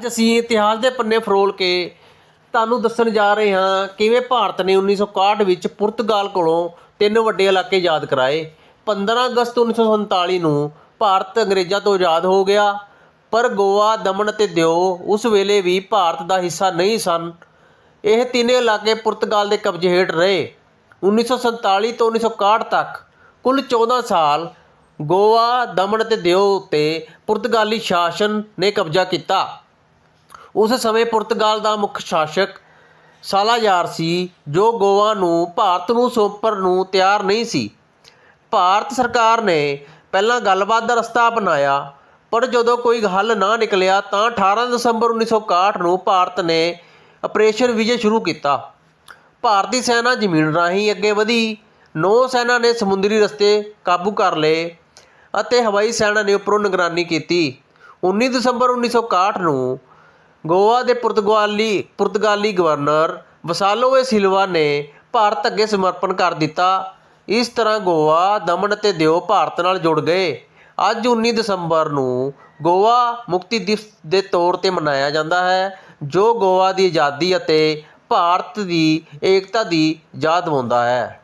ਅੱਜ ਅਸੀਂ ਇਤਿਹਾਸ ਦੇ ਪੰਨੇ ਫਰੋਲ ਕੇ ਤੁਹਾਨੂੰ ਦੱਸਣ ਜਾ ਰਹੇ ਹਾਂ ਕਿਵੇਂ ਭਾਰਤ ਨੇ 1961 ਵਿੱਚ ਪੁਰਤਗਾਲ ਕੋਲੋਂ ਤਿੰਨ ਵੱਡੇ ਇਲਾਕੇ ਯਾਦ ਕਰਾਏ। 15 ਅਗਸਤ 1947 ਨੂੰ ਭਾਰਤ ਅੰਗਰੇਜ਼ਾਂ ਤੋਂ ਆਜ਼ਾਦ ਹੋ ਗਿਆ, ਪਰ ਗੋਆ, ਦਮਨ ਅਤੇ ਦਿਓ ਉਸ ਵੇਲੇ ਵੀ ਭਾਰਤ ਦਾ ਹਿੱਸਾ ਨਹੀਂ ਸਨ। ਇਹ ਤਿੰਨੇ ਇਲਾਕੇ ਪੁਰਤਗਾਲ ਦੇ ਕਬਜ਼ੇ ਹੇਠ ਰਹੇ। 1947 ਤੋਂ 1961 ਤੱਕ ਕੁੱਲ 14 ਸਾਲ ਗੋਆ, ਦਮਨ ਅਤੇ ਦਿਓ ਉੱਤੇ ਪੁਰਤਗਾਲੀ ਸ਼ਾਸਨ ਨੇ ਕਬਜ਼ਾ ਕੀਤਾ। ਉਸ ਸਮੇਂ ਪੁਰਤਗਾਲ ਦਾ ਮੁੱਖ ਸ਼ਾਸਕ ਸਾਲਾਜ਼ਾਰ ਸੀ, ਜੋ ਗੋਆ ਨੂੰ, ਭਾਰਤ ਨੂੰ ਸੌਂਪਣ ਨੂੰ ਤਿਆਰ ਨਹੀਂ ਸੀ। ਭਾਰਤ ਸਰਕਾਰ ਨੇ ਪਹਿਲਾਂ ਗੱਲਬਾਤ ਦਾ ਰਸਤਾ ਅਪਣਾਇਆ, ਪਰ ਜਦੋਂ ਕੋਈ ਹੱਲ ਨਾ ਨਿਕਲਿਆ ਤਾਂ 18 ਦਸੰਬਰ 1961 ਨੂੰ ਭਾਰਤ ਨੇ ਆਪਰੇਸ਼ਨ ਵਿਜੇ ਸ਼ੁਰੂ ਕੀਤਾ। ਭਾਰਤੀ ਸੈਨਾ ਜ਼ਮੀਨ ਰਾਹੀਂ ਅੱਗੇ ਵਧੀ, ਨੌ ਸੈਨਾ ਨੇ ਸਮੁੰਦਰੀ ਰਸਤੇ ਕਾਬੂ ਕਰ ਲਏ ਅਤੇ ਹਵਾਈ ਸੈਨਾ ਨੇ ਉੱਪਰੋਂ ਨਿਗਰਾਨੀ ਕੀਤੀ। 19 ਦਸੰਬਰ 1961 ਨੂੰ ਗੋਆ ਦੇ ਪੁਰਤਗਾਲੀ ਪੁਰਤਗਾਲੀ ਗਵਰਨਰ ਵਸਾਲੋ ਸਿਲਵਾ ਨੇ ਭਾਰਤ ਅੱਗੇ ਸਮਰਪਣ ਕਰ ਦਿੱਤਾ। ਇਸ ਤਰ੍ਹਾਂ ਗੋਆ ਦਮਨ ਅਤੇ ਦਿਓ ਭਾਰਤ ਨਾਲ ਜੁੜ ਗਏ। ਅੱਜ 19 ਦਸੰਬਰ ਨੂੰ ਗੋਆ ਮੁਕਤੀ ਦਿਵਸ ਦੇ ਤੌਰ ਤੇ ਮਨਾਇਆ ਜਾਂਦਾ ਹੈ, ਜੋ ਗੋਆ ਦੀ ਆਜ਼ਾਦੀ ਅਤੇ ਭਾਰਤ ਦੀ ਏਕਤਾ ਦੀ ਯਾਦ ਦਿਵਾਉਂਦਾ ਹੈ।